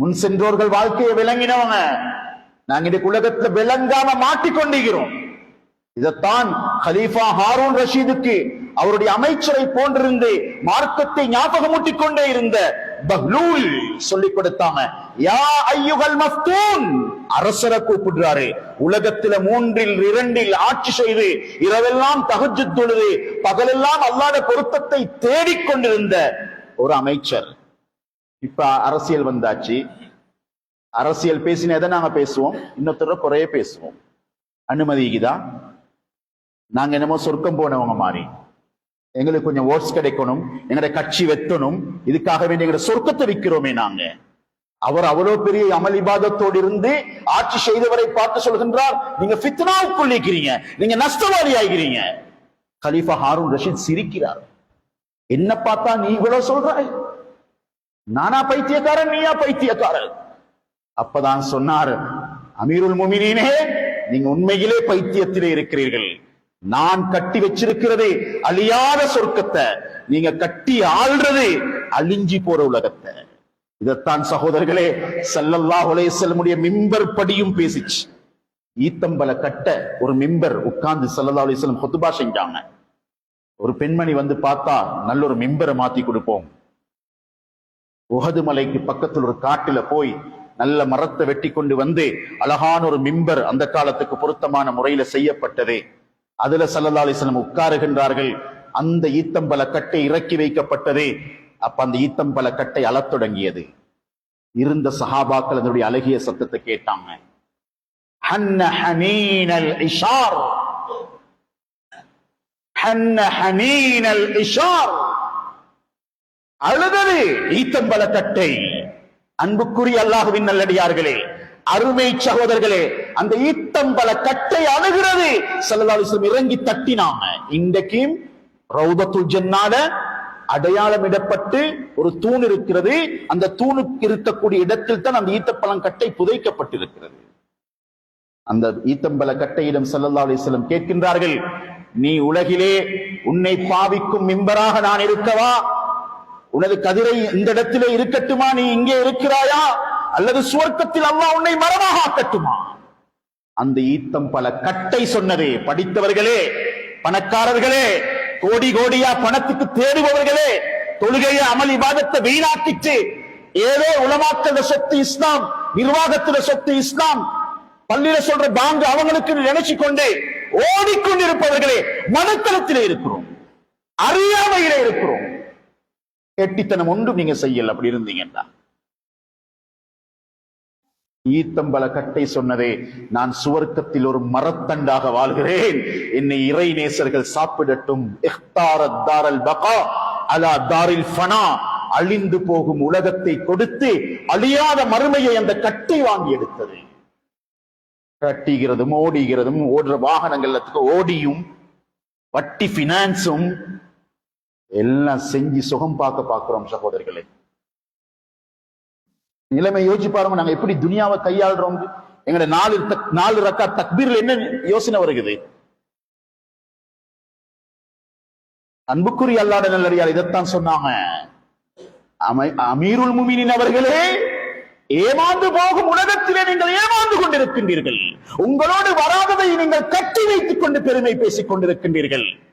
முன் சென்றோர்கள் வாழ்க்கையை விளங்கினவங்க. நாங்க இன்னைக்கு உலகத்துல விளங்காம மாட்டிக்கொண்டிருக்கிறோம். இதைத்தான் கலீஃபா ஹாரூன் ரஷீதுக்கு அவருடைய அமைச்சரை போன்றிருந்து மார்க்கத்தை ஞாபகமூட்டிக் கொண்டே இருந்த பஹ்லூல் சொல்லிக் கொடுத்தாம யா ஐயுகல் மஃப்தூன்! அரசரை கூப்பிடுறாரு. உலகத்துல மூன்றில் இரண்டில் ஆட்சி செய்து இரவெல்லாம் தஹஜ்ஜுத் தொழுது பகலெல்லாம் அல்லாத பொருத்தத்தை தேடிக் கொண்டிருந்த ஒரு அமைச்சர். இப்ப அரசியல் வந்தாச்சு. அரசியல் பேசினதை நாங்க பேசுவோம்? இன்னொருத்தர குறைய பேசுவோம். அனுமதிக்குதா நாங்க என்னமோ சொர்க்கம் போனவங்க மாறி எங்களுக்கு கொஞ்சம் ஓட்ஸ் கிடைக்கணும். எங்களோட கட்சி வெத்தணும் இதுக்காக வேண்டிய எங்களுடைய சொர்க்கத்தை விற்கிறோமே நாங்க. அவர் அவ்வளவு பெரிய அமளிபாதத்தோடு இருந்து ஆட்சி செய்தவரை பார்த்து சொல்கின்றார் நீங்க ஃபித்னாவுக்குள்ளிக்கிறீங்க நீங்க நஷ்டவாதி ஆகிறீங்க கலீஃபா ஹாரூன் ரஷீத் சிரிக்கிறார். என்ன பார்த்தா நீ இவ்வளவு சொல்றாய்? நானா பைத்தியக்காரன் நீயா பைத்தியக்காரன்? அப்பதான் சொன்னார் அமீருல் முமினீனே நீங்க உண்மையிலே பைத்தியத்திலே இருக்கிறீர்கள். நான் கட்டி வச்சிருக்கிறது அழியாத சொர்க்கத்தை. நீங்க கட்டி ஆள்றது அழிஞ்சி போற உலகத்தை. இதத்தான் சகோதரர்களே செல்லல்லா அலைஹி வஸல்லமுடைய மிம்பர் படியும் பேசிச்சு. ஈத்தம்பல கட்ட ஒரு மிம்பர் உட்கார்ந்து ஸல்லல்லாஹு அலைஹி வஸல்லம் செஞ்சாங்க. ஒரு பெண்மணி வந்து பார்த்தா நல்ல ஒரு மிம்பரை மாத்தி கொடுப்போம். உகது மலைக்கு பக்கத்தில் ஒரு காட்டுல போய் நல்ல மரத்தை வெட்டி கொண்டு வந்து அழகான ஒரு மிம்பர் அந்த காலத்துக்கு பொருத்தமான முறையில செய்யப்பட்டது. அதுல சல்லல்லா அலிஸ்லம் உட்காருகின்றார்கள். அந்த ஈத்தம்பல கட்டை இறக்கி வைக்கப்பட்டது. அப்ப அந்த ஈத்தம்பல கட்டை அழத் தொடங்கியது. இருந்த சஹாபாக்கள் அதனுடைய அழகிய சத்தத்தை கேட்டாங்க. ஹன்ன ஹனீனல் இஷார். ஹன்ன ஹனீனல் இஷார். அழுதது. ஈத்தம்பல கட்டை அன்புக்குரிய அல்லாஹுவின் நல்லடியார்களே அருமை சகோதரர்களே அந்த ஈத்தம்பல கட்டை அலைஹி வஸல்லம் இறங்கி தட்டினாங்க. இன்றைக்கும் ரௌதத்துல் ஜன்னால அடையாளமிடப்பட்டு ஒரு தூண் இருக்கிறது. அந்த தூணுக்கு இருக்கக்கூடிய இடத்தில் தான் அந்த ஈத்தப்பழம் கட்டை புதைக்கப்பட்டிருக்கிறது. அந்த ஈத்தம்பல கட்டையிடம் ஸல்லல்லாஹு அலைஹி வஸல்லம் கேட்கின்றார்கள் நீ உலகிலே உன்னை பாவிக்கும் மிம்பராக நான் இருக்கவா? உனது கதிரை இந்த இடத்திலே இருக்கட்டுமா? நீ இங்கே இருக்கிறாயா? அல்லது சுவர்க்கத்தில் அல்லா உன்னை மரமாக ஆக்கட்டுமா? அந்த ஈத்தம் பல கட்டை சொன்னதே. படித்தவர்களே பணக்காரர்களே கோடி கோடியா பணத்துக்கு தேடுபவர்களே தொழுகையை அமல் இபாதத்தை வீணாக்கிட்டு ஏதோ உலமாக்கல சொத்து இஸ்லாம் நிர்வாகத்துல சொத்து இஸ்லாம். பள்ளியில சொல்ற பாங்கு அவங்களுக்கு நினைச்சு கொண்டு ஓடிக்கொண்டிருப்பவர்களே மனத்தளத்திலே இருக்கிறோம். அறியாமையிலே இருக்கிறோம். கெட்டித்தனம் ஒன்றும் நீங்க செய்யல அப்படி இருந்தீங்கன்னா. ஈத்தம்பல கட்டை சொன்னதே நான் சுவர்க்கத்தில் ஒரு மரத்தண்டாக வாழ்கிறேன். என்னை இறை நேசர்கள் சாப்பிடட்டும். அலா தாரில் ஃபனா அழிந்து போகும் உலகத்தை கொடுத்து அழியாத மறுமையை அந்த கட்டை வாங்கி எடுத்தது. கட்டிகிறதும் ஓடுகிறதும் ஓடுற வாகனங்கள் ஓடியும் வட்டி பினான்ஸும் எல்லாம் செஞ்சு சுகம் பார்க்க பார்க்கிறோம் சகோதரர்களே நிலைமை யோசிச்சு பாருங்க நாங்க எப்படி துனியாவை கையாளுறோம். எங்களை நாலு தக்- நாலு ரக்கா தக்பீர்ல என்ன யோசனை வருகிறது? அன்புக்குரிய அல்லாத நல்லடியார் இதைத்தான் சொன்னாங்க. அமை- அமீருல் முமினின் அவர்களே ஏமாந்து போகும் உலகத்திலே நீங்கள் ஏமாந்து கொண்டிருக்கின்றீர்கள். உங்களோடு வராததை நீங்கள் கட்டி வைத்துக் கொண்டு பெருமை பேசிக் கொண்டிருக்கின்றீர்கள்